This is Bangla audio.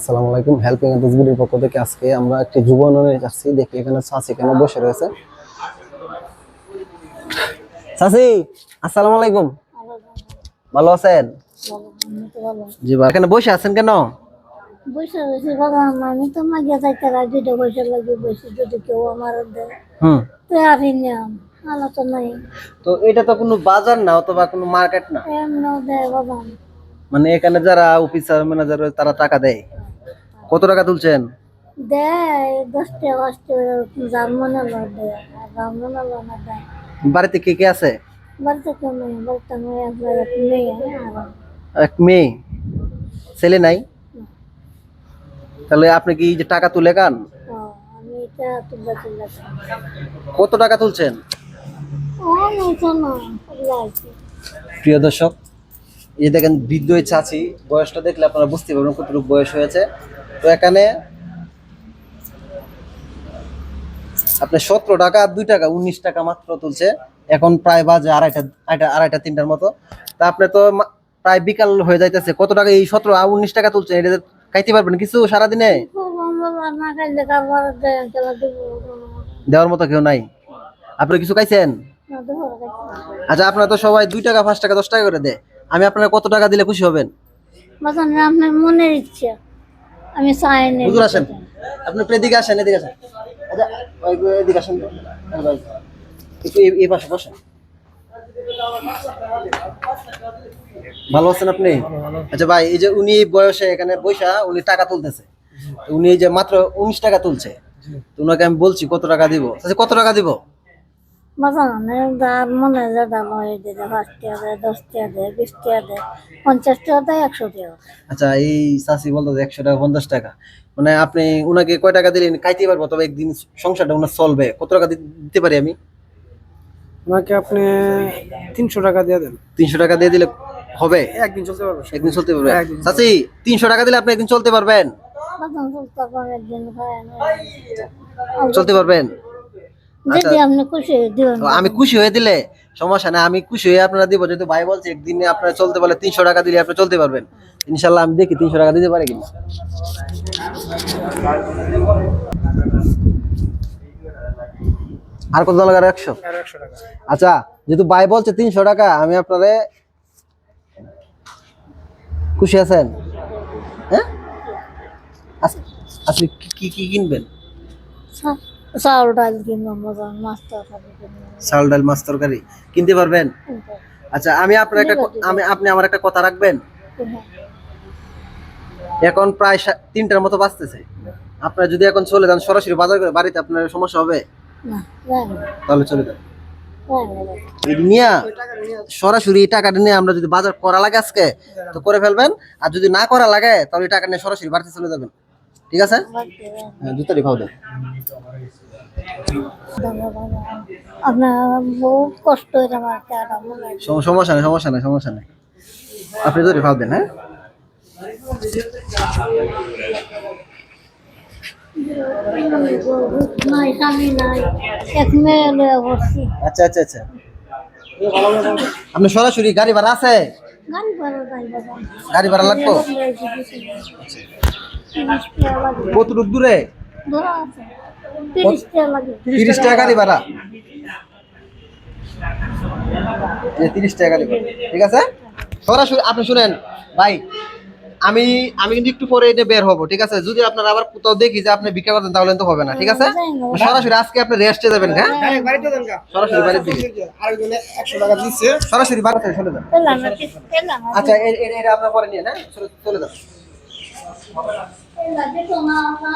আসসালামু আলাইকুম। হেল্পিং পক্ষ থেকে আজকে আমরা একটি যুব উন্নয়নে যাচ্ছি। দেখি এখানে চাচি কেন বসে রয়েছে। চাচি আসসালামু আলাইকুম। ভালো আছেন? জি ভাই এখানে বসে আছেন কেন? বসে রয়েছে বাবা আমি তো মাগিয়া যাইতে দুইটা পয়সা লাগে বসে যদি কেউ আমার দেয়। হুম। তো আর নিয়ম আলো তো নাই। তো এটা তো কোনো বাজার না অথবা কোনো মার্কেট না? দেয় বাবা। মানে এখানে যারা অফিসার ম্যানেজার তারা টাকা দেয়? কত টাকা তুলছেন? দেয় দশটা পাঁচটা দেয় দেয়। বাড়িতে কে কে আছে? বাড়িতে কেউ নেই বাড়িতে আমি এক মেয়ে এক মেয়ে? ছেলে নাই? তাহলে আপনি কি এই যে টাকা তুলে তুলতে কত টাকা তুলছেন? প্রিয় দর্শক এই দেখেন বৃদ্ধ চাচি বয়সটা দেখলে আপনারা বুঝতে পারবেন কতটুকু বয়স হয়েছে। তো এখানে আপনার সতেরো টাকা আর দুই টাকা, উনিশ টাকা মাত্র তুলছে। এখন প্রায় বাজে আড়াইটা আড়াইটা তিনটার মতো। তা আপনি তো প্রায় বিকাল হয়ে যাইতেছে। কত টাকা এই সতেরো আর উনিশ টাকা তুলছে? এটা খাইতে পারবেন? কিছু সারাদিনে? দেওয়ার মতো কেউ নাই? আপনি কিছু খাইছেন? আচ্ছা আপনারা তো সবাই দুই টাকা, পাঁচ টাকা, দশ টাকা করে দেয়। আমি আপনারা কত টাকা দিলে খুশি হবেন? মনের ইচ্ছা। আমি চাই নি হুজুর আসেন। আপনি একটু এদিকে আসেন এদিকে আসেন। আচ্ছা ওই যে এদিকে আসেন। একটু এই- পাশে বসেন। ভালো আছেন আপনি? আচ্ছা ভাই এই যে উনি বয়সে এখানে বৈশা উনি টাকা তুলতেছে। উনি এই যে মাত্র উনিশ টাকা তুলছে। তো ওনাকে আমি বলছি কত টাকা দিব? আচ্ছা কত টাকা দিব? বাজান যার মনে যেটা লয় দিতে পাঁচ টাকা দেয় দশ টাকা দেয় বিশ টাকা দেয় পঞ্চাশ টাকা দেয় একশো টাকা আচ্ছা এই চাষি বলতো একশো টাকা পঞ্চাশ টাকা। মানে আপনি উনাকে কয় টাকা দিলেন? খাইতে পারব তবে একদিন সংসারটা ওনার চলবে। কত টাকা দিতে পারি আমি? ওনাকে আপনি তিনশো টাকা দিয়ে দেন। তিনশো টাকা দিয়ে দিলে হবে? একদিন চলতে পারবে একদিন চলতে পারবে? একদিন। চাচি তিনশো টাকা দিলে আপনি একদিন চলতে পারবেন। চলতে পারবেন? আমি খুশি হয়ে দিলে সমস্যা না আমি খুশি হয়ে আপনারা দিব যেহেতু ভাই বলছে একদিনে আপনারা চলতে পারলে তিনশো টাকা দিলে আপনি চলতে পারবেন। ইনশাল্লাহ আমি দেখি তিনশো টাকা দিতে পারি কিনা। আর কত লাগার একশো? একশো টাকা। আচ্ছা যেহেতু ভাই বলছে তিনশো টাকা আমি আপনারে খুশি আছেন? হ্যাঁ? আজ- আজকে কি- কি কি কিনবেন? চা- ডাল কিনবো মাছ তরকারি চাল ডাল মাছ তরকারি কিনতে পারবেন? আচ্ছা আমি আপনার একটা আমি আপনি আমার একটা কথা রাখবেন? এখন প্রায় তিনটার মতো বাজতেছে। আপনারা যদি এখন চলে যান সরাসরি বাজার করে বাড়িতে আপনার সমস্যা হবে? তাহলে চলে যান। নিয়ে সরাসরি টাকাটা নিয়ে আমরা যদি বাজার করা লাগে আজকে তো করে ফেলবেন। আর যদি না করা লাগে তাহলে টাকা নিয়ে সরাসরি বাড়িতে চলে যাবেন। ঠিক আছে। হ্যাঁ, মনে হয়। সম- সমস্যা নেই সমস্যা নেই সমস্যা নেই। আপনি ধরে খাও দেন হ্যাঁ? আচ্ছা আচ্ছা আচ্ছা। আপনি সরাসরি গাড়ি ভাড়া আছে? গাড়ি ভাড়া লাগতো কতটুক দূরে? তিরিশ টাকা লাগে। তিরিশ গাড়ি ভাড়া। তিরিশ টাকা গাড়ি ঠিক আছে? সরাসরি আপনি শুনেন ভাই আমি আমি কিন্তু একটু পরে এটা বের হব ঠিক আছে? যদি আপনার আবার কোথাও দেখি যে আপনি ভিক্ষা করতেন তাহলে তো হবে না ঠিক আছে? সরাসরি আজকে আপনি রেস্টে যাবেন হ্যাঁ? সরাসরি বাড়ির দিকে সরাসরি বাড়িতে চলে যান। না না আচ্ছা এটা আপনার পরে নিয়ে হ্যাঁ চলে- চলে যান পেলাম না